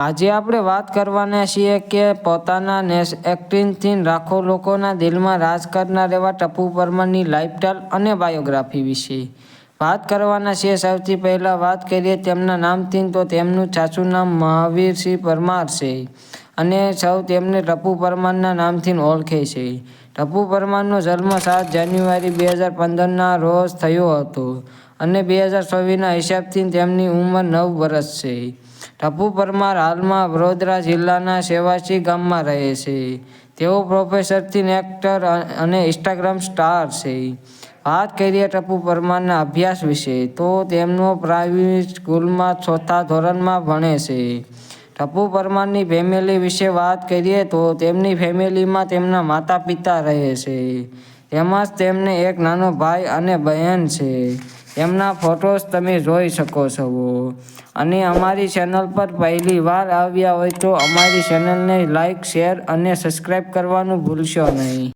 આજે આપણે વાત કરવાના છીએ કે પોતાના નેસ એક્ટિંગથી રાખો લોકોના દિલમાં રાજ કરનાર એવા ટપુ પરમારની લાઈફસ્ટાઈલ અને બાયોગ્રાફી વિશે વાત કરવાના છીએ. સૌથી પહેલાં વાત કરીએ તેમના નામથી, તો તેમનું સાચું નામ મહાવીરસિંહ પરમાર છે અને સૌ તેમને ટપુ પરમારના નામથી ઓળખે છે. ટપુ પરમારનો જન્મ સાત જાન્યુઆરી બે હજાર પંદરના રોજ થયો હતો અને બે હજાર ચોવીસના હિસાબથી તેમની ઉંમર નવ વર્ષ છે. ટપુ પરમાર હાલમાં વડોદરા જિલ્લાના સેવાસી ગામમાં રહે છે. તેઓ પ્રોફેસરથી એક્ટર અને ઇન્સ્ટાગ્રામ સ્ટાર છે. વાત કરીએ ટપુ પરમારના અભ્યાસ વિશે, તો તેમનો પ્રાઇવેટ સ્કૂલમાં ચોથા ધોરણમાં ભણે છે. ટપુ પરમારની ફેમિલી વિશે વાત કરીએ તો તેમની ફેમિલીમાં તેમના માતા પિતા રહે છે. તેમજ તેમને એક નાનો ભાઈ અને બહેન છે. તેમના ફોટોસ તમે જોઈ શકો છો. અને અમારી ચેનલ પર પહેલી વાર આવ્યા હોય તો અમારી ચેનલને લાઈક શેર અને સબસ્ક્રાઈબ કરવાનું ભૂલશો નહીં.